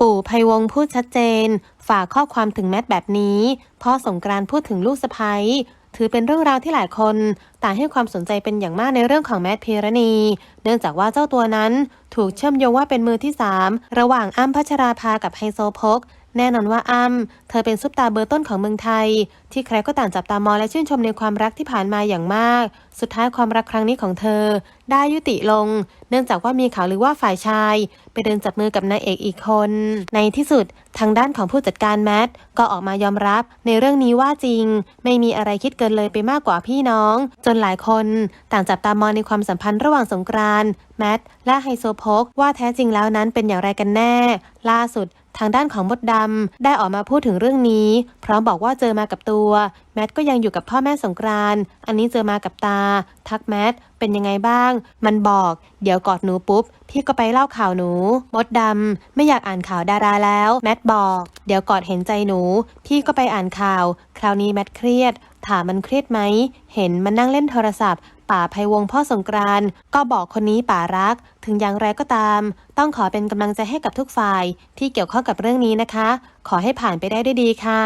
ปู่ไพวงพูดชัดเจน ฝากข้อความถึงแมทแบบนี้พ่อสงกรานต์พูดถึงลูกสะใภ้ถือเป็นเรื่องราวที่หลายคนต่างให้ความสนใจเป็นอย่างมากในเรื่องของแมทพีรณี เนื่องจากว่าเจ้าตัวนั้นถูกเชื่อมโยงว่าเป็นมือที่ 3 ระหว่างอ้ำพัชราภากับไฮโซโพกแน่นอนว่าอ้ำเธอเป็นซุปตาเบอร์ต้นของเมืองไทย ที่ใครก็ต่างจับตามองและชื่นชมในความรักที่ผ่านมาอย่างมาก สุดท้ายความรักครั้งนี้ของเธอ ได้ยุติลง เนื่องจากว่ามีข่าวหรือว่าฝ่ายชาย ไปเดินจับมือกับนายเอกอีกคน ในที่สุดทางด้านของผู้จัดการแมทก็ออกมายอมรับในเรื่องนี้ว่าจริง ไม่มีอะไรคิดเกินเลยไปมากกว่าพี่น้อง จนหลายคนต่างจับตามองในความสัมพันธ์ระหว่างสงกรานต์แมทและไฮโซโพกว่าแท้จริงแล้วนั้นเป็นอย่างไรกันแน่ ล่าสุดทางด้านของมดดำได้ออกมาพูดถึงเรื่องนี้ พร้อมบอกว่าเจอมากับตัว แมทก็ยังอยู่กับพ่อแม่สงกรานต์อันนี้เจอมากับตาทักแมทเป็นยังไงบ้าง มันบอก เดี๋ยวกอดหนูปุ๊บ พี่ก็ไปเล่าข่าวหนู มดดำ ไม่อยากอ่านข่าวดาราแล้ว แมทบอก เดี๋ยวกอดเห็นใจหนู พี่ก็ไปอ่านข่าว คราวนี้แมทเครียด ถามมันเครียดไหม เห็นมันนั่งเล่นโทรศัพท์ป่าภัยวงพ่อสงกรานก็บอกคนนี้ป่ารัก ถึงอย่างไรก็ตาม ต้องขอเป็นกำลังใจให้กับทุกฝ่ายที่เกี่ยวข้องกับเรื่องนี้นะคะ ขอให้ผ่านไปได้ด้วยดีค่ะ